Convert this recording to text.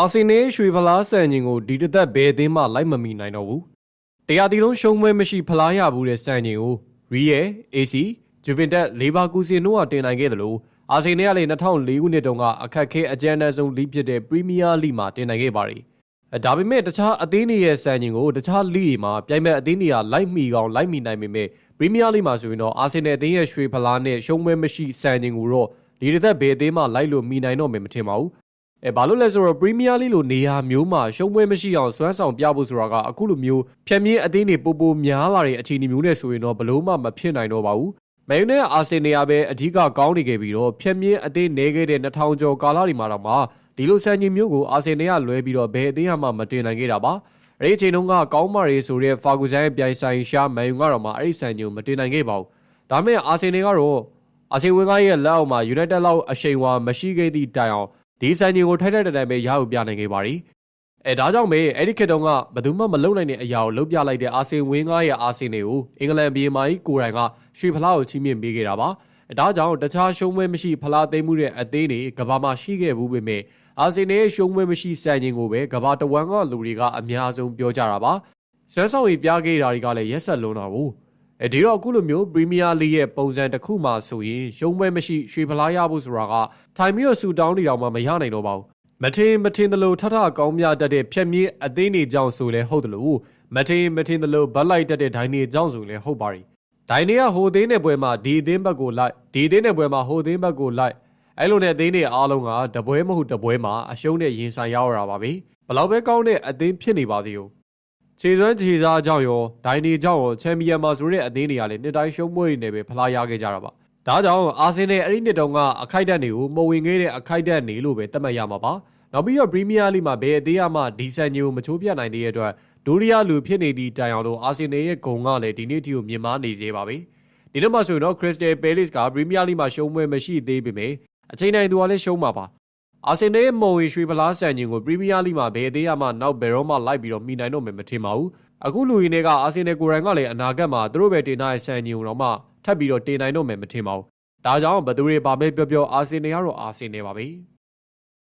အာဆင်နယ်ရွှေဖလားစံချိန်ကိုဒီတစ်သက်ဘယ်အသင်းမှလိုက်မမီနိုင်တော့ဘူးတရားတီလုံးရှုံးပွဲမရှိဖလားရဘူးတဲ့စံချိန်ကိုရီယယ် AC ဂျူဗင်တက်လီဗာကူဇင်တို့ကတင်နိုင်ခဲ့တယ်လို့အာဆင်နယ်ကလည်း2004ခုနှစ်တုန်းကအခက်ခဲအကြမ်းတမ်းဆုံးလိဖြစ်တဲ့ပရီးမီးယားလိမှာတင်နိုင်ခဲ့ပါတယ်အဲဒါပေမဲ့တခြားအသင်းတွေရဲ့စံချိန်ကိုတခြားလိတွေမှာပြိုင်ဘက်အသင်းတွေကလိုက်မီကောင်လိုက်မီနိုင်ပေမဲ့ပရီးမီးယားလိမှာဆိုရင်တော့အာဆင်နယ်အသင်းရဲ့ရွှေဖလားနဲ့ရှုံးပွဲမရှိစံချိန်ကိုတော့ဒီတစ်သက်ဘယ်အသင်းမှလိုက်လို့မီနိုင်တော့မယ်မထင်ပါဘူး အဲဘာလို့လဲဆိုတော့ပရီးမီးယားလိလိုနေရာမျိုးမှာရှုံးပွဲမရှိအောင်စွမ်းဆောင်ပြဖို့ဆိုတာကအခုလိုမျိုးဖြတ်မြင့်အသင်းတွေပိုပိုများလာတဲ့အခြေအနေမျိုးနဲ့ဆိုရင်တော့ဘလို့မှမဖြစ်နိုင်တော့ပါဘူး။မန်ယူနဲ့အာဆင်နယ်ကပဲအဓိကကောင်းနေခဲ့ပြီးတော့ဖြတ်မြင့်အသင်းနေခဲ့တဲ့2000ကျော်ကာလတွေမှာတော့မှဒီလိုစံချိန်မျိုးကိုအာဆင်နယ်ကလွဲပြီးတော့ဘယ်အသင်းမှမတင်နိုင်ခဲ့တာပါ။အဲဒီအချိန်တုန်းကကောင်းမာရေးဆိုတဲ့ဖာဂူဇန်ရဲ့ပြိုင်ဆိုင်ရှာမန်ယူကတော့မှအဲ့ဒီစံချိန်ကိုမတင်နိုင်ခဲ့ပါဘူး။ဒါပေမဲ့အာဆင်နယ်ကတော့အာဆင်ဝင်ကရဲ့လက်အောက်မှာ United လောက်အရှိန်ဝါမရှိခဲ့သည့်တိုင်အောင် ဒီစံချိန်ကိုထိုက်ထိုက်တန်တန်ပဲရယူပြနိုင်ခဲ့ပါသည်အဲဒါကြောင့်ပဲအဲ့ဒီခေတ်တုန်းကဘယ်သူမှမလုံနိုင်တဲ့အရာကိုလုပ်ပြလိုက်တဲ့အာဆင်ဝင်းကားရဲ့အာဆင်တွေကိုအင်္ဂလန်ဘီမာကြီးကိုယ်တိုင်ကရွှေဖလားကိုချီးမြှင့်ပေးခဲ့တာပါအဲဒါကြောင့်တခြားရှုံးပွဲမရှိဖလားသိမ်းမှုတဲ့အသင်းတွေကဘာမှရှိခဲ့ဘူးပေမဲ့အာဆင်ရဲ့ရှုံးပွဲမရှိစံချိန်ကိုပဲကဘာတဝမ်းကလူတွေကအများဆုံးပြောကြတာပါစမ်းဆောင်ရီပြခဲ့တာတွေကလည်းရက်ဆက်လုံးတာဘူး အဲဒီတော့အခုလိုမျိုးပရီးမီးယားလိရဲ့ပုံစံတစ်ခုမှဆိုရင်ရုံးပွဲမရှိရွှေဖလားရဖို့ဆိုတာကထိုင်ပြီးတော့ဆူတောင်းနေတော့မှမရနိုင်တော့ပါဘူးမထင်မထင်သလိုထထကောင်းမြတတ်တဲ့ဖြက်မြင့်အသိနေကြောင်ဆိုလဲဟုတ်တယ်လို့မထင်မထင်သလိုဘတ်လိုက်တတ်တဲ့ဒိုင်းနေကြောင်ဆိုလဲဟုတ်ပါ ರಿ ဒိုင်းနေကဟိုသိန်းတဲ့ပွဲမှာဒီအသင်းဘက်ကိုလိုက်ဒီအသင်းတဲ့ပွဲမှာဟိုသိန်းဘက်ကိုလိုက်အဲ့လိုနဲ့အသင်းတွေအားလုံးကတပွဲမဟုတ်တပွဲမှာအရှုံးနဲ့ရင်ဆိုင်ရောက်ရတာပါပဲဘလောက်ပဲကောင်းတဲ့အသင်းဖြစ်နေပါသေး ው ခြေစွမ်းခြေစားကြောင့်ရောဒိုင်နေကြောင့်ရောချန်ပီယံမှာဆိုတဲ့အသင်းတွေကလည်းနှစ်တိုင်းရှုံးပွဲတွေနဲ့ပဲဖလားရခဲ့ကြတာပါဒါကြောင့်အာဆင်နယ်အဲ့ဒီနှစ်တုန်းကအခိုက်အတန့်တွေကိုမဝင်ခဲ့တဲ့အခိုက်အတန့်တွေလို့ပဲသတ်မှတ်ရမှာပါနောက်ပြီးတော့ပရီးမီးယားလိမှာဘယ်အသင်းမှဒီဆန်ညိုမချိုးပြနိုင်သေးတဲ့အတွက်ဒိုရီယာလူဖြစ်နေသည့်တိုင်အောင်လို့အာဆင်နယ်ရဲ့ဂုံကလည်းဒီနေ့ထိကိုမြင်မာနေသေးပါပဲဒီနေ့မှဆိုရင်တော့ခရစ္စတယ်ပဲလစ်ကပရီးမီးယားလိမှာရှုံးပွဲမရှိသေးပေမဲ့အချိန်တိုင်းသူကလည်းရှုံးမှာပါ အာဆင်နယ်ရဲ့မုံရီရွှေဖလားဆန်ညင်ကိုပရီးမီးယားလိမှာဘယ်အသင်းမှနောက်ဘယ်တော့မှလိုက်ပြီးတော့မိနိုင်တော့မယ်မထင်ပါဘူးအခုလူရင်းတွေကအာဆင်နယ်ကိုယ်တိုင်ကလည်းအနာဂတ်မှာသူတို့ပဲတင်ထားတဲ့ဆန်ညင်ကိုတော့မှထပ်ပြီးတော့တင်နိုင်တော့မယ်မထင်ပါဘူးဒါကြောင့်ဘယ်သူတွေပါမဲပြောပြောအာဆင်နယ်ကတော့အာဆင်နယ်ပါပဲ